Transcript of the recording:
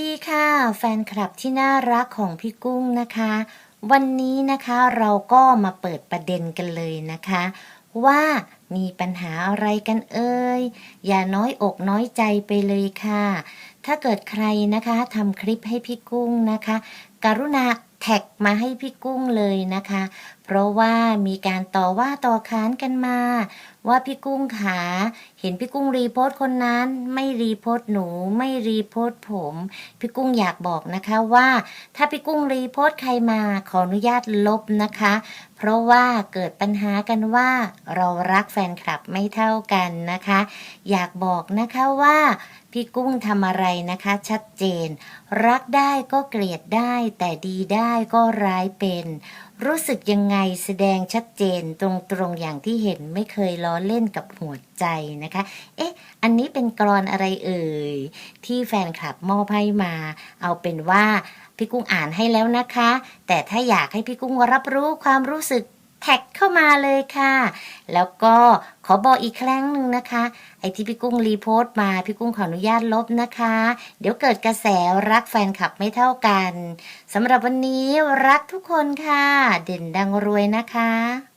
ดีค่ะ แฟนคลับที่น่ารักของพี่กุ้งนะคะ วันนี้นะคะเราก็มาเปิดประเด็นกันเลยนะคะ ว่ามีปัญหาอะไรกันเอ่ยอย่าน้อยอกน้อยใจไปเลยค่ะ ถ้าเกิดใครนะคะทำคลิปให้พี่กุ้งนะคะ กรุณาแท็กมาให้พี่กุ้งเลยนะคะ เพราะว่ามีการต่อว่าต่อค้านกันมา ว่าพี่กุ้งขาเห็นพี่กุ้งรีโพสต์คนนั้น ไม่รีโพสต์หนูไม่รีโพสต์ผม พี่กุ้งอยากบอกนะคะว่า ถ้าพี่กุ้งรีโพสต์ใครมาขออนุญาตลบนะคะ เพราะว่าเกิดปัญหากันว่าเรารักแฟนคลับไม่เท่ากันนะคะ อยากบอกนะคะว่าพี่กุ้งทำอะไรนะคะ ชัดเจน รักได้ก็เกลียดได้ แต่ดีได้ก็ร้ายเป็นรู้สึกยังไงแสดงชัดเจนตรงๆอย่างที่เห็นไม่เคยล้อเล่นกับหัวใจนะคะ เอ๊ะ อันนี้เป็นกรอนอะไรเอ่ย ที่แฟนคลับมอบให้มา เอาเป็นว่าพี่กุ้งอ่านให้แล้วนะคะ แต่ถ้าอยากให้พี่กุ้งรับรู้ความรู้สึก แท็กเข้ามาเลยค่ะ แล้วก็ขอบอกอีกครั้งหนึ่งนะคะ ไอ้ที่พี่กุ้งรีโพสต์มาพี่กุ้งขออนุญาตลบนะคะ เดี๋ยวเกิดกระแสรักแฟนคลับไม่เท่ากันสำหรับวันนี้รักทุกคนค่ะ เด่นดังรวยนะคะ